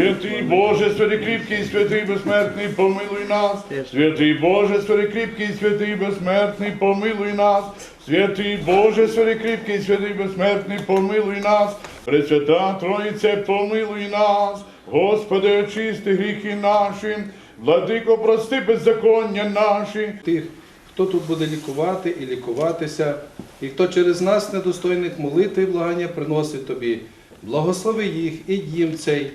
Святий Боже, святий кріпкий, святий безсмертний, помилуй нас. Святий Боже, святий кріпкий, святий безсмертний, помилуй нас. Святий Боже, святий кріпкий, святий безсмертний, помилуй нас. Пресвята Троїце, помилуй нас. Господи, очисти гріхи наші. Владико, прости беззаконня наші. тих, хто тут буде лікувати і лікуватися, і хто через нас, недостойних молитви і благання, приносить тобі. Благослови їх і дім цей,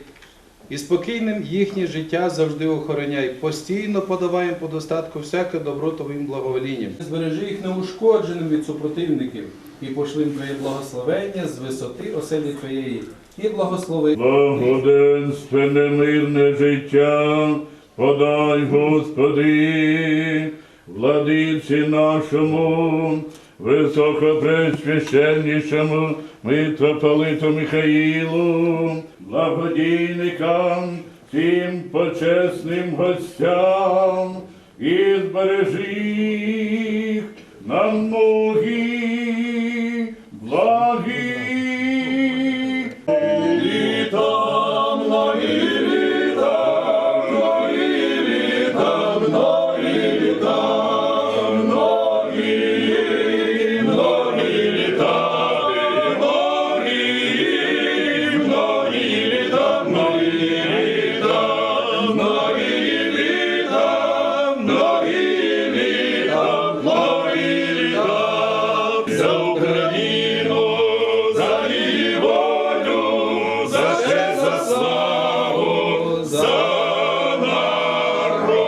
і спокійним їхнє життя завжди охороняй. Постійно подавай їм по достатку всяке добро Твоїм благоволінням. Збережи їх неушкодженим від супротивників, і пошли їм Твоє благословення з висоти оселі Твоєї. І благослови. Благоденственне мирне життя, подай, Господи, владиці нашому, високопресвященнішому митрополиту Михаїлу, благодійникам, всім почесним гостям, і збережи їх на многі славу, за народ.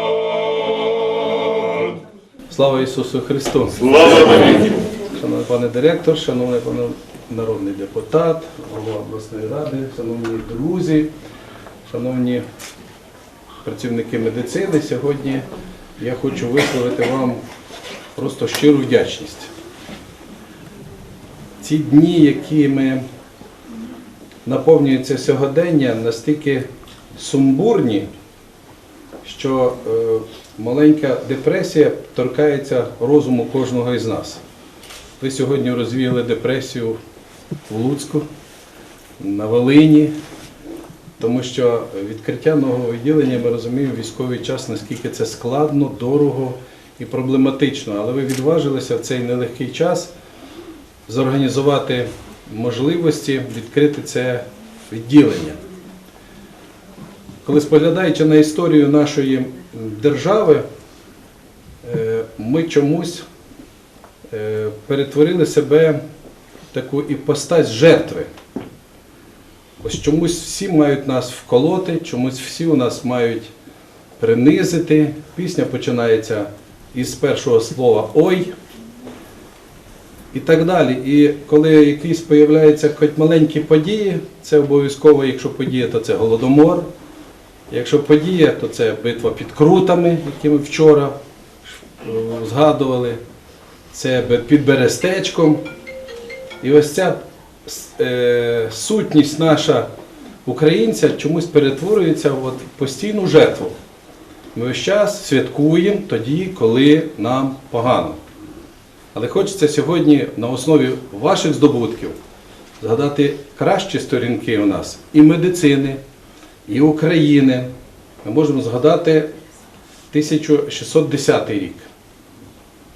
Слава Ісусу Христу! Слава навіки! Шановний пане директор, шановний пане народний депутат, голова обласної ради, шановні друзі, шановні працівники медицини, сьогодні я хочу висловити вам просто щиру вдячність. Ці дні, якими наповнюється сьогодення, настільки сумбурні, що е, маленька депресія торкається розуму кожного із нас. Ви сьогодні розвіяли депресію в Луцьку, на Волині, тому що відкриття нового відділення, ми розуміємо, військовий час, наскільки це складно, дорого і проблематично. Але ви відважилися в цей нелегкий час зорганізувати можливості відкрити це відділення. Коли споглядаючи на історію нашої держави, е, ми чомусь е, перетворили себе в таку іпостась жертви. Ось чомусь всі мають нас вколоти, чомусь всі у нас мають принизити. Пісня починається із першого слова Ой. І так далі. І коли якісь появляються хоч маленькі події, це обов'язково, якщо подія, то це голодомор. Якщо подія, то це битва під крутами, які ми вчора е, згадували. Це під Берестечком. І ось ця е, сутність наша українця чомусь перетворюється в постійну жертву. Ми весь час святкуємо тоді, коли нам погано. Але хочеться сьогодні на основі ваших здобутків згадати кращі сторінки у нас і медицини, і України. Ми можемо згадати 1610 рік.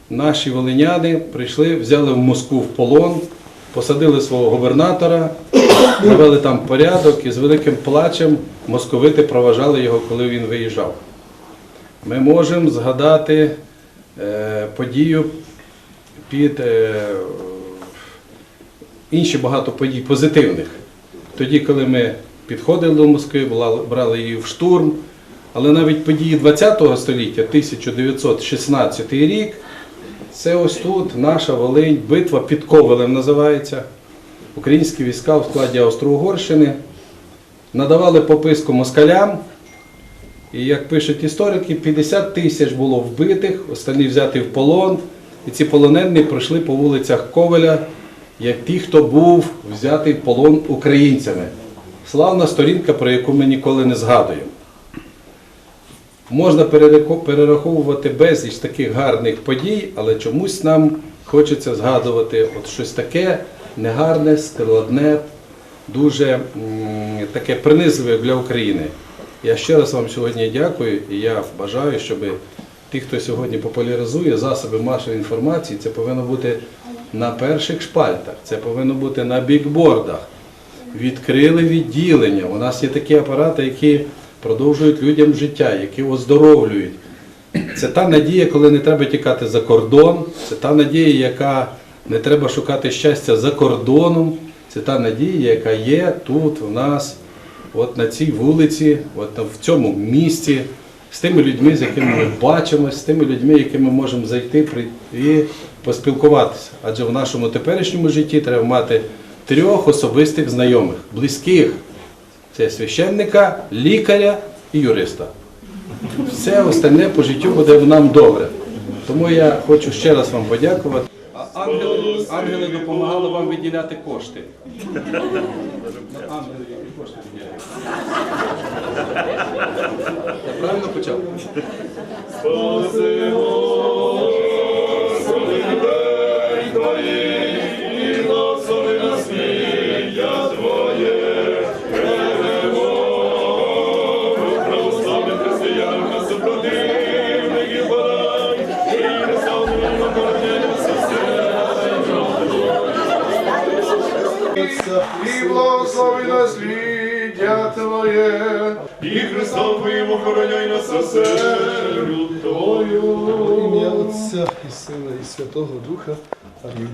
Наші волиняни прийшли, взяли в Москву в полон, посадили свого губернатора, навели там порядок і з великим плачем московити проважали його, коли він виїжджав. Ми можемо згадати е, подію під е, інші багато подій позитивних. Тоді, коли ми підходили до Москви, брали її в штурм, але навіть події ХХ століття, 1916 рік, це ось тут наша Волинь, битва під Ковелем називається. Українські війська в складі Австро-Угорщини надавали пописку москалям. І як пишуть історики, 50 тисяч було вбитих, останні взяті в полон. І ці полонені пройшли по вулицях Ковеля, як ті, хто був взятий в полон українцями. Славна сторінка, про яку ми ніколи не згадуємо. Можна перераховувати безліч таких гарних подій, але чомусь нам хочеться згадувати от щось таке негарне, складне, дуже таке принизливе для України. Я ще раз вам сьогодні дякую і я бажаю, щоб ті, хто сьогодні популяризує засоби масової інформації, це повинно бути на перших шпальтах, це повинно бути на бікбордах. Відкрили відділення. У нас є такі апарати, які продовжують людям життя, які оздоровлюють. Це та надія, коли не треба тікати за кордон, це та надія, яка не треба шукати щастя за кордоном. Це та надія, яка є тут, у нас, от на цій вулиці, от в цьому місті, з тими людьми, з якими ми бачимося, з тими людьми, якими можемо зайти прийти, поспілкуватися. Адже в нашому теперішньому житті треба мати трьох особистих знайомих, близьких. Це священника, лікаря і юриста. Все остальне по життю буде нам добре. Тому я хочу ще раз вам подякувати. А ангели, ангели допомагали вам виділяти кошти. Ангели які кошти виділяють. Я правильно почав? Благослови Твоє, і Христом Твоїм охороняй нас усе, люд Твою. Ім'я Отця і Сина, і Святого Духа. Амінь.